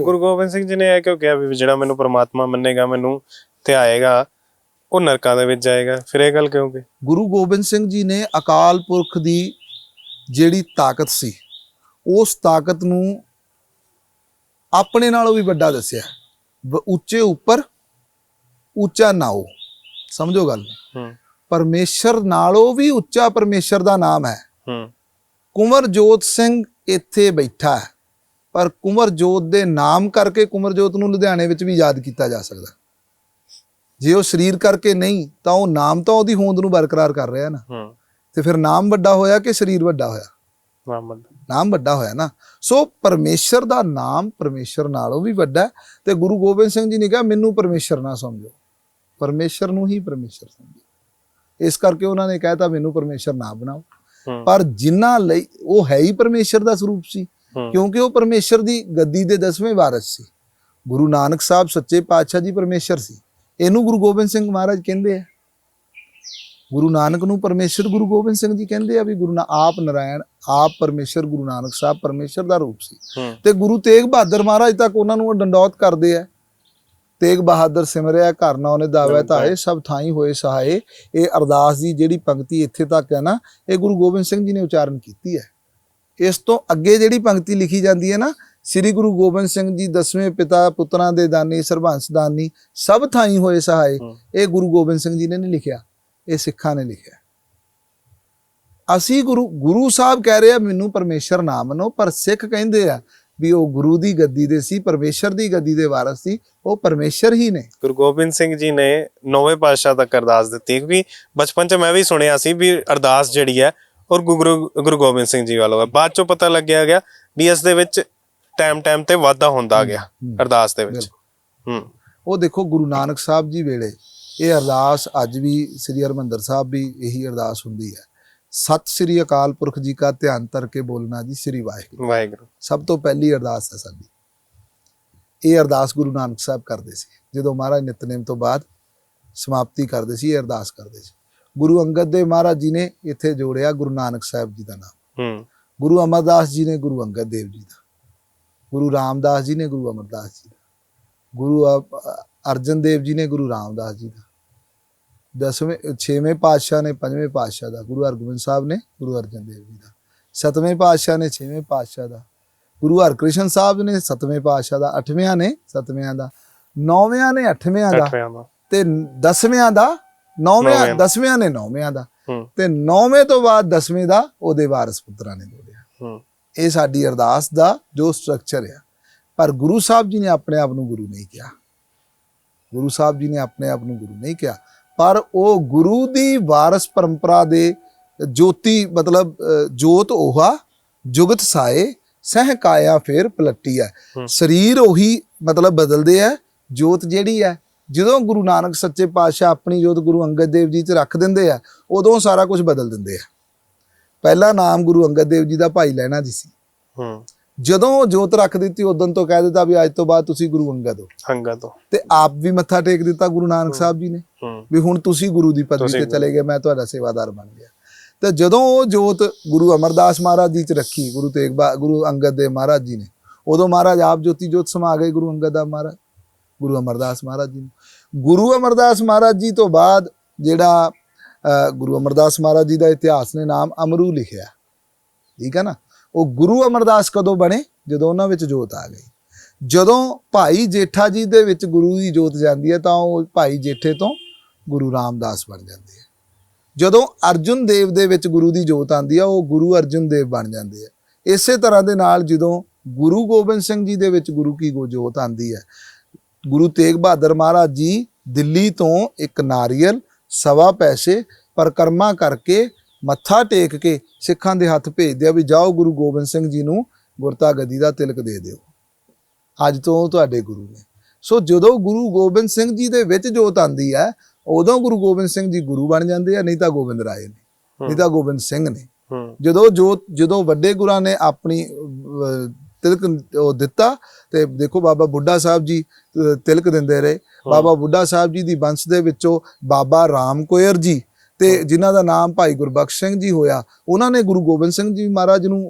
ਗੁਰੂ ਗੋਬਿੰਦ ਸਿੰਘ ਜੀ ਨੇ ਇਹ ਕਿਉਂ ਕਿਹਾ ਵੀ ਜਿਹੜਾ ਮੈਨੂੰ ਪ੍ਰਮਾਤਮਾ ਮੰਨੇਗਾ ਮੈਨੂੰ ਧਿਆਏਗਾ ਉਹ ਨਰਕਾਂ ਦੇ ਵਿੱਚ ਜਾਏਗਾ? ਫਿਰ ਇਹ ਗੱਲ ਕਿਉਂ ਕਿ ਗੁਰੂ ਗੋਬਿੰਦ ਸਿੰਘ ਜੀ ਨੇ ਅਕਾਲ ਪੁਰਖ ਦੀ ਜਿਹੜੀ ਤਾਕਤ ਸੀ ਉਸ ਤਾਕਤ ਨੂੰ ਆਪਣੇ ਨਾਲੋਂ ਵੀ ਵੱਡਾ ਦੱਸਿਆ। ਉੱਚੇ ਉੱਪਰ ਉੱਚਾ ਨਾਓ ਸਮਝੋ ਗੱਲ? ਪਰਮੇਸ਼ਰ ਨਾਲੋਂ ਵੀ ਉੱਚਾ ਪਰਮੇਸ਼ਰ ਦਾ ਨਾਮ ਹੈ। ਹੂੰ। ਕੁੰਵਰਜੋਤ ਸਿੰਘ ਇੱਥੇ ਬੈਠਾ ਹੈ। ਪਰ ਕੁੰਵਰਜੋਤ ਦੇ ਨਾਮ ਕਰਕੇ ਕੁੰਵਰਜੋਤ ਨੂੰ ਲੁਧਿਆਣੇ ਵਿੱਚ ਵੀ ਯਾਦ ਕੀਤਾ ਜਾ ਸਕਦਾ। ਜੇ ਉਹ ਸਰੀਰ ਕਰਕੇ ਨਹੀਂ ਤਾਂ ਉਹ ਨਾਮ ਤਾਂ ਉਹਦੀ ਹੋਂਦ ਨੂੰ ਬਰਕਰਾਰ ਕਰ ਰਿਹਾ ਨਾ। ਹੂੰ। ਤੇ ਫਿਰ ਨਾਮ ਵੱਡਾ ਹੋਇਆ ਕਿ ਸਰੀਰ ਵੱਡਾ ਹੋਇਆ? ਨਾਮ ਵੱਡਾ। ਹੋਇਆ ਨਾ। ਸੋ ਪਰਮੇਸ਼ਰ ਦਾ ਨਾਮ ਪਰਮੇਸ਼ਰ ਨਾਲੋਂ ਵੀ ਵੱਡਾ ਤੇ ਗੁਰੂ ਗੋਬਿੰਦ ਸਿੰਘ ਜੀ ਨੇ ਕਿਹਾ ਮੈਨੂੰ ਪਰਮੇਸ਼ਰ ਨਾ ਸਮਝੋ। ਪਰਮੇਸ਼ਰ ਨੂੰ ਹੀ ਪਰਮੇਸ਼ਰ ਸਮਝੋ। ਇਸ ਕਰਕੇ ਉਹਨਾਂ ਨੇ ਕਹਿਤਾ ਮੈਨੂੰ ਪਰਮੇਸ਼ਰ ਨਾ ਬਣਾਓ। ਪਰ ਜਿਨ੍ਹਾਂ ਲਈ ਉਹ ਹੈ ਹੀ ਪਰਮੇਸ਼ਰ ਦਾ ਸਰੂਪ ਸੀ ਕਿਉਂਕਿ ਉਹ ਪਰਮੇਸ਼ਰ ਦੀ ਗੱਦੀ ਦੇ ਦਸਵੇਂ ਵਾਰਿਸ ਸੀ। ਗੁਰੂ ਨਾਨਕ ਸਾਹਿਬ ਸੱਚੇ ਪਾਤਸ਼ਾਹ ਜੀ ਪਰਮੇਸ਼ਰ ਸੀ। ਇਹਨੂੰ ਗੁਰੂ ਗੋਬਿੰਦ ਸਿੰਘ ਮਹਾਰਾਜ ਕਹਿੰਦੇ ਆ। ਗੁਰੂ ਨਾਨਕ ਨੂੰ ਪਰਮੇਸ਼ਰ ਗੁਰੂ ਗੋਬਿੰਦ ਸਿੰਘ ਜੀ ਕਹਿੰਦੇ ਆ ਵੀ ਗੁਰੂ ਨਾ ਆਪ ਨਾਰਾਇਣ ਆਪ ਪਰਮੇਸ਼ਰ ਗੁਰੂ ਨਾਨਕ ਸਾਹਿਬ ਪਰਮੇਸ਼ਰ ਦਾ ਰੂਪ ਸੀ। ਤੇ ਗੁਰੂ ਤੇਗ ਬਹਾਦਰ ਮਹਾਰਾਜ ਤੱਕ ਉਹਨਾਂ ਨੂੰ ਡੰਡੌਤ ਕਰਦੇ ਆ। ਤੇਗ ਬਹਾਦਰ ਸਿਮਰਿਆ ਘਰ ਨਾ ਉਹਨੇ ਦਾਵੈ ਧਾਏ ਸਭ ਥਾਈ ਹੋਏ ਸਹਾਏ। ਇਹ ਅਰਦਾਸ ਦੀ ਜਿਹੜੀ ਪੰਕਤੀ ਇੱਥੇ ਤੱਕ ਹੈ ਨਾ ਇਹ ਗੁਰੂ ਗੋਬਿੰਦ ਸਿੰਘ ਜੀ ਨੇ ਉਚਾਰਨ ਕੀਤੀ ਹੈ। ਇਸ ਤੋਂ ਅੱਗੇ ਜਿਹੜੀ ਪੰਕਤੀ ਲਿਖੀ ਜਾਂਦੀ ਹੈ ਨਾ ਸ੍ਰੀ ਗੁਰੂ ਗੋਬਿੰਦ ਸਿੰਘ ਜੀ ਦਸਵੇਂ ਪਿਤਾ ਪੁੱਤਰਾਂ ਦੇ ਦਾਨੀ ਸਰਬੰਸ ਦਾਨੀ ਸਭ ਥਾਈ ਹੋਏ ਸਹਾਏ ਹੂੰ। ਇਹ ਗੁਰੂ ਗੋਬਿੰਦ ਸਿੰਘ ਜੀ ਨੇ ਨਹੀਂ ਲਿਖਿਆ ਇਹ ਸਿੱਖਾਂ ਨੇ ਲਿਖਿਆ ਅਸੀਂ ਗੁਰੂ ਗੁਰੂ ਸਾਹਿਬ ਕਹਿ ਰਹੇ ਆ ਮੈਨੂੰ ਪਰਮੇਸ਼ਰ ਨਾ ਮੰਨੋ ਪਰ ਸਿੱਖ ਕਹਿੰਦੇ ਆ ਵੀ ਉਹ ਗੁਰੂ ਦੀ ਗੱਦੀ ਦੇ ਸੀ ਪਰਮੇਸ਼ਰ ਦੀ ਗੱਦੀ ਦੇ ਵਾਰਸ ਸੀ ਉਹ ਪਰਮੇਸ਼ਰ ਹੀ ਨੇ ਗੁਰੂ ਗੋਬਿੰਦ ਸਿੰਘ ਜੀ ਨੇ ਨੌਵੇਂ ਪਾਤਸ਼ਾਹ ਤੱਕ ਅਰਦਾਸ ਦਿੱਤੀ ਕਿਉਂਕਿ ਬਚਪਨ 'ਚ ਮੈਂ ਵੀ ਸੁਣਿਆ ਸੀ ਵੀ ਅਰਦਾਸ ਜਿਹੜੀ ਹੈ ਔਰ ਗੁਰੂ ਗੁਰੂ ਗੋਬਿੰਦ ਸਿੰਘ ਜੀ ਵੱਲੋਂ। ਹੈ ਬਾਅਦ 'ਚੋਂ ਪਤਾ ਲੱਗਿਆ ਗਿਆ ਵੀ ਇਸ ਦੇ ਵਿੱਚ ਟਾਈਮ ਟਾਈਮ ਤੇ ਵਾਧਾ ਹੁੰਦਾ ਗਿਆ। ਅਰਦਾਸ ਦੇ ਵਿੱਚ। ਹੂੰ। ਉਹ ਦੇਖੋ ਗੁਰੂ ਨਾਨਕ ਸਾਹਿਬ ਜੀ ਵੇਲੇ ਇਹ ਅਰਦਾਸ ਅੱਜ ਵੀ ਸ੍ਰੀ ਹਰਮੰਦਰ ਸਾਹਿਬ ਵੀ ਇਹੀ ਅਰਦਾਸ ਹੁੰਦੀ ਹੈ। ਸਤਿ ਸ੍ਰੀ ਅਕਾਲ ਪੁਰਖ ਜੀ ਕਾ ਧਿਆਨ ਧਰ ਕੇ ਬੋਲਣਾ ਜੀ ਸ੍ਰੀ ਵਾਹਿਗੁਰੂ। ਵਾਹਿਗੁਰੂ। ਸਭ ਤੋਂ ਪਹਿਲੀ ਅਰਦਾਸ ਹੈ ਸਾਡੀ। ਇਹ ਅਰਦਾਸ ਗੁਰੂ ਨਾਨਕ ਸਾਹਿਬ ਕਰਦੇ ਸੀ। ਜਦੋਂ ਮਹਾਰਾਜ ਨਿਤਨੇਮ ਤੋਂ ਬਾਅਦ ਸਮਾਪਤੀ ਕਰਦੇ ਸੀ ਇਹ ਅਰਦਾਸ ਕਰਦੇ ਸੀ। ਗੁਰੂ ਅੰਗਦ ਦੇਵ ਮਹਾਰਾਜ ਜੀ ਨੇ ਇੱਥੇ ਜੋੜਿਆ ਗੁਰੂ ਨਾਨਕ ਸਾਹਿਬ ਜੀ ਦਾ ਨਾਮ। ਹੂੰ। ਗੁਰੂ ਅਮਰਦਾਸ ਜੀ ਨੇ ਗੁਰੂ ਅੰਗਦ ਦੇਵ ਜੀ ਦਾ। ਗੁਰੂ ਰਾਮਦਾਸ ਜੀ ਨੇ ਗੁਰੂ ਅਮਰਦਾਸ ਜੀ ਦਾ। ਗੁਰੂ ਅਰਜਨ ਦੇਵ ਜੀ ਨੇ ਗੁਰੂ ਰਾਮਦਾਸ ਜੀ ਦਾ। ਦਸਵੇਂ ਛੇਵੇਂ ਪਾਤਸ਼ਾਹ ਨੇ ਪੰਜਵੇਂ ਪਾਤਸ਼ਾਹ ਦਾ। ਗੁਰੂ ਹਰਗੋਬਿੰਦ ਸਾਹਿਬ ਨੇ ਗੁਰੂ ਅਰਜਨ ਦੇਵ ਜੀ ਦਾ। ਸਤਵੇਂ ਪਾਤਸ਼ਾਹ ਨੇ ਛੇਵੇਂ ਪਾਤਸ਼ਾਹ ਦਾ। ਗੁਰੂ ਹਰਕ੍ਰਿਸ਼ਨ ਸਾਹਿਬ ਨੇ ਸਤਵੇਂ ਪਾਤਸ਼ਾਹ ਦਾ। ਅੱਠਵਿਆਂ ਨੇ ਸਤਵਿਆਂ ਦਾ। ਨੌਵਿਆਂ ਨੇ ਅੱਠਵਿਆਂ ਦਾ। ਤੇ ਦਸਵਿਆਂ ਦਾ ਨੌਵਿਆਂ। ਦਸਵਿਆਂ ਨੇ ਨੌਵਿਆਂ ਦਾ। ਤੇ ਨੌਵੇਂ ਤੋਂ ਬਾਅਦ ਦਸਵੇਂ ਦਾ ਉਹਦੇ ਵਾਰਿਸ ਪੁੱਤਰਾਂ ਨੇ ਹੂੰ। ਇਹ ਸਾਡੀ ਅਰਦਾਸ ਦਾ ਜੋ ਸਟਰਕਚਰ ਆ। ਪਰ ਗੁਰੂ ਸਾਹਿਬ ਜੀ ਨੇ ਆਪਣੇ ਆਪ ਨੂੰ ਗੁਰੂ ਨਹੀਂ ਕਿਹਾ। ਗੁਰੂ ਸਾਹਿਬ ਜੀ ਨੇ ਆਪਣੇ ਆਪ ਨੂੰ ਗੁਰੂ ਨਹੀਂ ਕਿਹਾ। ਪਰ ਉਹ ਗੁਰੂ ਦੀ ਵਾਰਸ ਪਰੰਪਰਾ ਦੇ ਜੋਤੀ ਮਤਲਬ ਜੋਤ ਉਹਾ ਜੁਗਤ ਸਾਏ ਸਹਿ ਕਾਇਆ ਫੇਰ ਪਲੱਟੀ ਹੂੰ। ਸਰੀਰ ਉਹੀ ਮਤਲਬ ਬਦਲਦੇ ਆ ਜੋਤ ਜਿਹੜੀ ਹੈ ਜਦੋਂ ਗੁਰੂ ਨਾਨਕ ਸੱਚੇ ਪਾਤਸ਼ਾਹ ਆਪਣੀ ਜੋਤ ਗੁਰੂ ਅੰਗਦ ਦੇਵ ਜੀ 'ਚ ਰੱਖ ਦਿੰਦੇ ਆ ਉਦੋਂ ਸਾਰਾ ਕੁਝ ਬਦਲ ਦਿੰਦੇ ਆ। ਪਹਿਲਾ ਨਾਮ ਗੁਰੂ ਅੰਗਦ ਦੇਵ ਜੀ ਦਾ ਭਾਈ ਲੈਣਾ ਜੀ ਸੀ। ਹੂੰ। ਜਦੋਂ ਉਹ ਜੋਤ ਰੱਖ ਦਿੱਤੀ ਉਦੋਂ ਤੋਂ ਕਹਿ ਦਿੱਤਾ ਵੀ ਅੱਜ ਤੋਂ ਬਾਅਦ ਤੁਸੀਂ ਗੁਰੂ ਅੰਗਦ ਹੋ। ਹੰਗਾ ਤੋਂ ਤੇ ਆਪ ਵੀ ਮੱਥਾ ਟੇਕ ਦਿੱਤਾ ਗੁਰੂ ਨਾਨਕ ਸਾਹਿਬ ਜੀ ਨੇ। ਹੂੰ। ਵੀ ਹੁਣ ਤੁਸੀਂ ਗੁਰੂ ਦੀ ਪਦਵੀ ਤੇ। ਚਲੇ ਗਏ ਮੈਂ ਤੁਹਾਡਾ ਸੇਵਾਦਾਰ ਬਣ ਗਿਆ। ਤੇ ਜਦੋਂ ਉਹ ਜੋਤ ਗੁਰੂ ਅਮਰਦਾਸ ਮਹਾਰਾਜ ਜੀ ਚ ਰੱਖੀ ਗੁਰੂ ਤੇਗ ਗੁਰੂ ਅੰਗਦ ਦੇਵ ਮਹਾਰਾਜ ਜੀ ਨੇ ਉਦੋਂ ਮਹਾਰਾਜ ਆਪ ਜੋਤੀ ਜੋਤ ਸਮਾ ਗਏ ਗੁਰੂ ਅੰਗਦ ਦਾ ਮਹਾਰਾਜ। ਗੁਰੂ ਅਮਰਦਾਸ ਮਹਾਰਾਜ ਜੀ ਨੂੰ। ਗੁਰੂ ਅਮਰਦਾਸ ਮਹਾਰਾਜ ਜੀ ਤੋਂ ਬਾਅਦ ਜਿਹੜਾ ਗੁਰੂ ਅਮਰਦਾਸ ਮਹਾਰਾਜ ਜੀ ਦਾ ਇਤਿਹਾਸ ਨੇ ਨਾਮ ਅਮਰੂ ਲਿਖਿਆ। ਠੀਕ ਹੈ ਨਾ? ਉਹ ਗੁਰੂ ਅਮਰਦਾਸ ਕਦੋਂ ਬਣੇ? ਜਦੋਂ ਉਹਨਾਂ ਵਿੱਚ ਜੋਤ ਆ ਗਈ। ਜਦੋਂ ਭਾਈ ਜੇਠਾ ਜੀ ਦੇ ਵਿੱਚ ਗੁਰੂ ਦੀ ਜੋਤ ਜਾਂਦੀ ਹੈ, ਤਾਂ ਉਹ ਭਾਈ ਜੇਠੇ ਤੋਂ ਗੁਰੂ ਰਾਮਦਾਸ ਬਣ ਜਾਂਦੇ ਆ। ਜਦੋਂ ਅਰਜੁਨ ਦੇਵ ਦੇ ਵਿੱਚ ਗੁਰੂ ਦੀ ਜੋਤ ਆਂਦੀ ਆ, ਉਹ ਗੁਰੂ ਅਰਜੁਨ ਦੇਵ ਬਣ ਜਾਂਦੇ ਆ। ਇਸੇ ਤਰ੍ਹਾਂ ਦੇ ਨਾਲ ਜਦੋਂ ਗੁਰੂ ਗੋਬਿੰਦ ਸਿੰਘ ਜੀ ਦੇ ਵਿੱਚ ਗੁਰੂ ਕੀ ਗੋ, ਜੋਤ ਆਂਦੀ ਹੈ ਗੁਰੂ ਤੇਗ ਬਹਾਦਰ ਮਹਾਰਾਜ ਜੀ ਦਿੱਲੀ ਤੋਂ ਇੱਕ ਨਾਰੀਅਲ ਸਵਾ ਪੈਸੇ ਪਰਕਰਮਾ ਕਰਕੇ ਮੱਥਾ ਟੇਕ ਕੇ ਸਿੱਖਾਂ ਦੇ ਹੱਥ ਭੇਜਦੇ ਆ ਵੀ ਜਾਓ ਗੁਰੂ ਗੋਬਿੰਦ ਸਿੰਘ ਜੀ ਨੂੰ ਗੁਰਤਾ ਗੱਦੀ ਦਾ ਤਿਲਕ ਦੇ ਦਿਓ। ਅੱਜ ਤੋਂ ਤੁਹਾਡੇ ਗੁਰੂ ਨੇ। ਸੋ ਜਦੋਂ ਗੁਰੂ ਗੋਬਿੰਦ ਸਿੰਘ ਜੀ ਦੇ ਵਿੱਚ ਜੋਤ ਆਂਦੀ ਹੈ ਉਦੋਂ ਗੁਰੂ ਗੋਬਿੰਦ ਸਿੰਘ ਜੀ ਗੁਰੂ ਬਣ ਜਾਂਦੇ ਆ ਨਹੀਂ ਤਾਂ ਗੋਬਿੰਦ ਰਾਏ ਨੇ ਨਹੀਂ ਤਾਂ ਗੋਬਿੰਦ ਸਿੰਘ ਨੇ। ਜਦੋਂ ਜੋਤ ਜਦੋਂ ਵੱਡੇ ਗੁਰਾਂ ਨੇ ਆਪਣੀ ਤਿਲਕ ਉਹ ਦਿੱਤਾ ਤੇ ਦੇਖੋ ਬਾਬਾ ਬੁੱਢਾ ਸਾਹਿਬ ਜੀ ਤਿਲਕ ਦਿੰਦੇ ਰਹੇ। ਬਾਬਾ ਬੁੱਢਾ ਸਾਹਿਬ ਜੀ ਦੀ ਬੰਸ ਦੇ ਵਿੱਚੋਂ ਬਾਬਾ ਰਾਮ ਕੋਇਰ ਜੀ ਤੇ ਜਿਨ੍ਹਾਂ ਦਾ ਨਾਮ ਭਾਈ ਗੁਰਬਖਸ਼ ਸਿੰਘ ਜੀ ਹੋਇਆ ਉਹਨਾਂ ਨੇ ਗੁਰੂ ਗੋਬਿੰਦ ਸਿੰਘ ਜੀ ਮਹਾਰਾਜ ਨੂੰ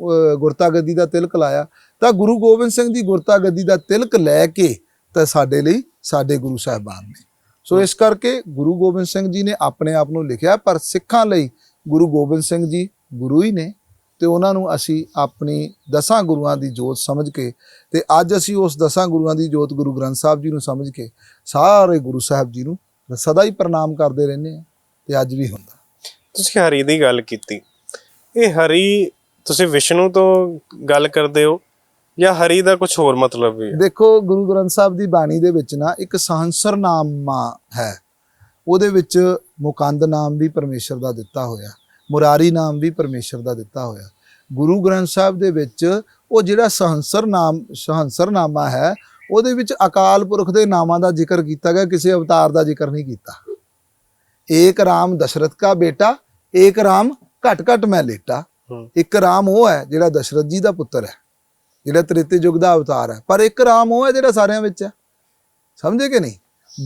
ਗੁਰਤਾ ਗੱਦੀ ਦਾ ਤਿਲਕ ਲਾਇਆ। ਤਾਂ ਗੁਰੂ ਗੋਬਿੰਦ ਸਿੰਘ ਦੀ ਗੁਰਤਾ ਗੱਦੀ ਦਾ ਤਿਲਕ ਲੈ ਕੇ ਤਾਂ ਸਾਡੇ ਲਈ ਸਾਡੇ ਗੁਰੂ ਸਾਹਿਬਾਨ ਨੇ। ਸੋ ਇਸ ਕਰਕੇ ਗੁਰੂ ਗੋਬਿੰਦ ਸਿੰਘ ਜੀ ਨੇ ਆਪਣੇ ਆਪ ਨੂੰ ਲਿਖਿਆ ਪਰ ਸਿੱਖਾਂ ਲਈ ਗੁਰੂ ਗੋਬਿੰਦ ਸਿੰਘ ਜੀ ਗੁਰੂ ਹੀ ਨੇ। ਤੇ ਉਹਨਾਂ ਨੂੰ ਅਸੀਂ ਆਪਣੀ ਦਸਾਂ ਗੁਰੂਆਂ ਦੀ ਜੋਤ ਸਮਝ ਕੇ ਤੇ ਅੱਜ ਅਸੀਂ ਉਸ ਦਸਾਂ ਗੁਰੂਆਂ ਦੀ ਜੋਤ ਗੁਰੂ ਗ੍ਰੰਥ ਸਾਹਿਬ ਜੀ ਨੂੰ ਸਮਝ ਕੇ ਸਾਰੇ ਗੁਰੂ ਸਾਹਿਬ ਜੀ ਨੂੰ ਸਦਾ ਹੀ ਪ੍ਰਣਾਮ ਕਰਦੇ ਰਹਿੰਦੇ ਆ ਤੇ ਅੱਜ ਵੀ ਹੁੰਦਾ। ਤੁਸੀਂ ਹਰੀ ਦੀ ਗੱਲ ਕੀਤੀ। ਇਹ ਹਰੀ ਤੁਸੀਂ ਵਿਸ਼ਨੂੰ ਤੋਂ ਗੱਲ ਕਰਦੇ ਹੋ ਜਾਂ ਹਰੀ ਦਾ ਕੁਝ ਹੋਰ ਮਤਲਬ ਵੀ ਹੈ? ਦੇਖੋ ਗੁਰੂ ਗ੍ਰੰਥ ਸਾਹਿਬ ਦੀ ਬਾਣੀ ਦੇ ਵਿੱਚ ਨਾ ਇੱਕ ਸਹੰਸਰ ਨਾਮਾ ਹੈ। ਉਹਦੇ ਵਿੱਚ ਮੁਕੰਦ ਨਾਮ ਵੀ ਪਰਮੇਸ਼ਰ ਦਾ ਦਿੱਤਾ ਹੋਇਆ। ਮੁਰਾਰੀ ਨਾਮ ਵੀ ਪਰਮੇਸ਼ਰ ਦਾ ਦਿੱਤਾ ਹੋਇਆ। ਗੁਰੂ ਗ੍ਰੰਥ ਸਾਹਿਬ ਦੇ ਵਿੱਚ ਉਹ ਜਿਹੜਾ ਸਹੰਸਰ ਨਾਮ ਸਹੰਸਰ ਨਾਮਾ ਹੈ ਉਹਦੇ ਵਿੱਚ ਅਕਾਲ ਪੁਰਖ ਦੇ ਨਾਮਾਂ ਦਾ ਜ਼ਿਕਰ ਕੀਤਾ ਗਿਆ ਕਿਸੇ ਅਵਤਾਰ ਦਾ ਜ਼ਿਕਰ ਨਹੀਂ ਕੀਤਾ। ਏਕ ਰਾਮ ਦਸ਼ਰਥ ਕਾ ਬੇਟਾ ਏਕ ਰਾਮ ਘਟ ਘਟ ਮੈਂ ਲੇਟਾ। ਇੱਕ ਰਾਮ ਉਹ ਹੈ ਜਿਹੜਾ ਦਸ਼ਰਥ ਜੀ ਦਾ ਪੁੱਤਰ ਹੈ ਜਿਹੜਾ ਤ੍ਰੇਤੇ ਯੁੱਗ ਦਾ ਅਵਤਾਰ ਹੈ। ਪਰ ਇੱਕ ਰਾਮ ਉਹ ਹੈ ਜਿਹੜਾ ਸਾਰਿਆਂ ਵਿੱਚ ਹੈ। ਸਮਝੇ ਕਿ ਨਹੀਂ?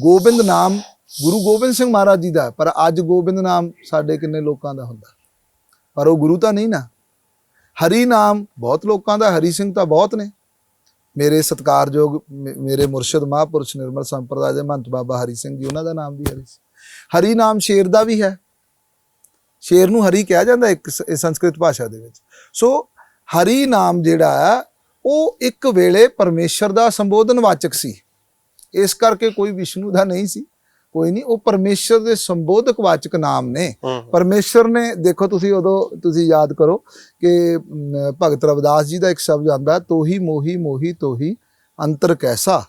ਗੋਬਿੰਦ ਨਾਮ ਗੁਰੂ ਗੋਬਿੰਦ ਸਿੰਘ ਮਹਾਰਾਜ ਜੀ ਦਾ ਪਰ ਅੱਜ ਗੋਬਿੰਦ ਨਾਮ ਸਾਡੇ ਕਿੰਨੇ ਲੋਕਾਂ ਦਾ ਹੁੰਦਾ? ਪਰ ਉਹ ਗੁਰੂ ਤਾਂ ਨਹੀਂ ਨਾ। ਹਰੀ ਨਾਮ, ਬਹੁਤ ਲੋਕਾਂ ਦਾ, ਹਰੀ ਸਿੰਘ ਤਾਂ ਬਹੁਤ ਨੇ। ਮੇਰੇ ਸਤਿਕਾਰਯੋਗ, ਮੇ- ਮੇਰੇ ਮੁਰਸ਼ਿਦ ਮਹਾਂਪੁਰਸ਼ ਨਿਰਮਲ ਸੰਪਰਦਾ ਦੇ ਮਹੰਤ ਬਾਬਾ ਹਰੀ ਸਿੰਘ ਜੀ, ਉਹਨਾਂ ਦਾ ਨਾਮ ਵੀ ਹਰੀ ਸੀ। ਹਰੀ ਨਾਮ ਸ਼ੇਰ ਦਾ ਵੀ ਹੈ। ਸ਼ੇਰ ਨੂੰ ਹਰੀ ਕਿਹਾ ਜਾਂਦਾ ਇੱਕ ਸੰਸਕ੍ਰਿਤ ਭਾਸ਼ਾ ਦੇ ਵਿੱਚ। ਸੋ ਹਰੀ ਨਾਮ ਜਿਹੜਾ ਉਹ ਇੱਕ ਵੇਲੇ ਪਰਮੇਸ਼ਰ ਦਾ ਸੰਬੋਧਨ ਵਾਚਕ ਸੀ। ਇਸ ਕਰਕੇ ਕੋਈ ਵਿਸ਼ਨੂੰ ਦਾ ਨਹੀਂ ਸੀ। ਕੋਈ ਨਹੀਂ ਉਹ ਪਰਮੇਸ਼ਰ ਦੇ ਸੰਬੋਧਕ ਵਾਚਕ ਨਾਮ ਨੇ। ਪਰਮੇਸ਼ਰ ਨੇ ਦੇਖੋ ਤੁਸੀਂ ਉਦੋਂ ਤੁਸੀਂ ਯਾਦ ਕਰੋ ਕਿ ਭਗਤ ਰਵਿਦਾਸ ਜੀ ਦਾ ਇੱਕ ਸ਼ਬਦ ਆਂਦਾ ਤੋਹੀ ਮੋਹੀ ਮੋਹੀ ਤੋਹੀ ਅੰਤਰ ਕੈਸਾ?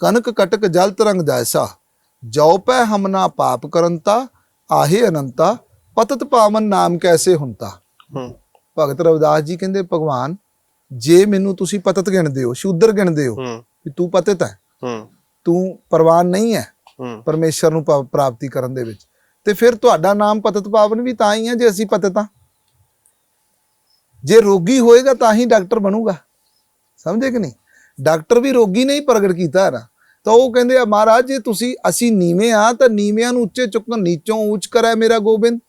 ਕਨਕ ਕਟਕ ਜਲ ਤਰੰਗ ਜੈਸਾ ਜੋ ਪੈ ਹਮਨਾ ਪਾਪ ਕਰੰਤਾ ਆਹੇ ਅਨੰਤਾ ਪਤਤ ਪਾਵਨ ਨਾਮ ਕੈਸੇ ਹੁੰਤਾ? ਭਗਤ ਰਵਿਦਾਸ ਜੀ ਕਹਿੰਦੇ ਭਗਵਾਨ ਜੇ ਮੈਨੂੰ ਤੁਸੀਂ ਪਤਤ ਗਿਣਦੇ ਹੋ ਸ਼ੂਦਰ ਗਿਣਦੇ ਹੋ ਤੂੰ ਪਤਿਤ ਹੈ। ਤੂੰ ਪ੍ਰਵਾਨ ਨਹੀਂ ਹੂੰ ਪਰਮੇਸ਼ਰ ਨੂੰ ਪ੍ਰਾਪਤੀ ਕਰਨ ਦੇ ਵਿੱਚ। ਤੇ ਫਿਰ ਤੁਹਾਡਾ ਨਾਮ ਪਤਿਤ ਪਾਵਨ ਵੀ ਤਾਂ ਹੀ ਹੈ ਜੇ ਅਸੀਂ ਪਤਿਤ ਹਾਂ। ਜੇ ਰੋਗੀ ਹੋਏਗਾ ਤਾਂ ਹੀ ਡਾਕਟਰ ਬਣੂਗਾ। ਸਮਝੇ ਕਿ ਨਹੀਂ? ਡਾਕਟਰ ਵੀ ਰੋਗੀ ਨਹੀਂ ਪ੍ਰਗਟ ਕੀਤਾ ਹੈ ਨਾ। ਤਾਂ ਉਹ ਕਹਿੰਦੇ ਆ ਮਹਾਰਾਜ ਜੇ ਤੁਸੀਂ ਅਸੀਂ ਨੀਵੇਂ ਆ ਤਾਂ ਨੀਵਿਆਂ ਨੂੰ ਉੱਚੇ ਚੁੱਕਣ ਨੀਚੋਂ ਉੱਚ ਕਰੇ ਮੇਰਾ ਗੋਬਿੰਦ।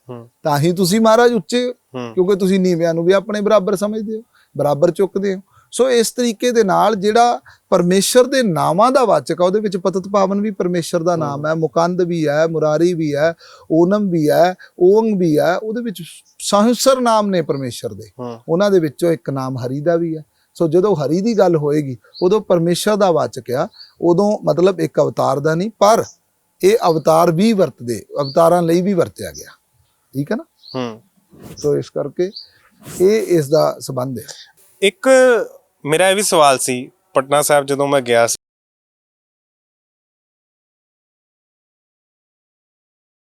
ਤਾਂ ਹੀ ਤੁਸੀਂ ਮਹਾਰਾਜ ਉੱਚੇ ਕਿਉਂਕਿ ਤੁਸੀਂ ਨੀਵਿਆਂ ਨੂੰ ਵੀ ਆਪਣੇ ਬਰਾਬਰ ਸਮਝਦੇ ਹੋ ਬਰਾਬਰ ਚੁੱਕਦੇ ਹੋ। ਸੋ ਇਸ ਤਰੀਕੇ ਦੇ ਨਾਲ ਜਿਹੜਾ ਪਰਮੇਸ਼ਰ ਦੇ ਨਾਮਾਂ ਦਾ ਵਾਚਕ ਆ ਉਹਦੇ ਵਿੱਚ ਪਤਤ ਪਾਵਨ ਵੀ ਪਰਮੇਸ਼ਰ ਦਾ ਨਾਮ ਹੈ ਮੁਕੰਦ ਵੀ ਹੈ ਮੁਰਾਰੀ ਵੀ ਹੈ ਓਨਮ ਵੀ ਹੈ ਓੰਗ ਵੀ ਹੈ ਉਹਦੇ ਵਿੱਚ ਸਹੰਸਰ ਨਾਮ ਨੇ ਪਰਮੇਸ਼ਰ ਦੇ। ਉਹਨਾਂ ਦੇ ਵਿੱਚੋਂ ਇੱਕ ਨਾਮ ਹਰੀ ਦਾ ਵੀ ਹੈ। ਸੋ ਜਦੋਂ ਹਰੀ ਦੀ ਗੱਲ ਹੋਏਗੀ ਉਦੋਂ ਪਰਮੇਸ਼ਰ ਦਾ ਵਾਚਕ ਆ ਉਦੋਂ ਮਤਲਬ ਇੱਕ ਅਵਤਾਰ ਦਾ ਨਹੀਂ ਪਰ ਇਹ ਅਵਤਾਰ ਵੀ ਵਰਤਦੇ ਅਵਤਾਰਾਂ ਲਈ ਵੀ ਵਰਤਿਆ ਗਿਆ। ਠੀਕ ਹੈ ਨਾ? ਹੂੰ। ਸੋ ਇਸ ਕਰਕੇ ਇਹ ਇਸ ਦਾ ਸੰਬੰਧ ਹੈ। ਇੱਕ ਮੇਰਾ ਇਹ ਵੀ ਸਵਾਲ ਸੀ ਪਟਨਾ ਸਾਹਿਬ ਜਦੋਂ ਮੈਂ ਗਿਆ ਸੀ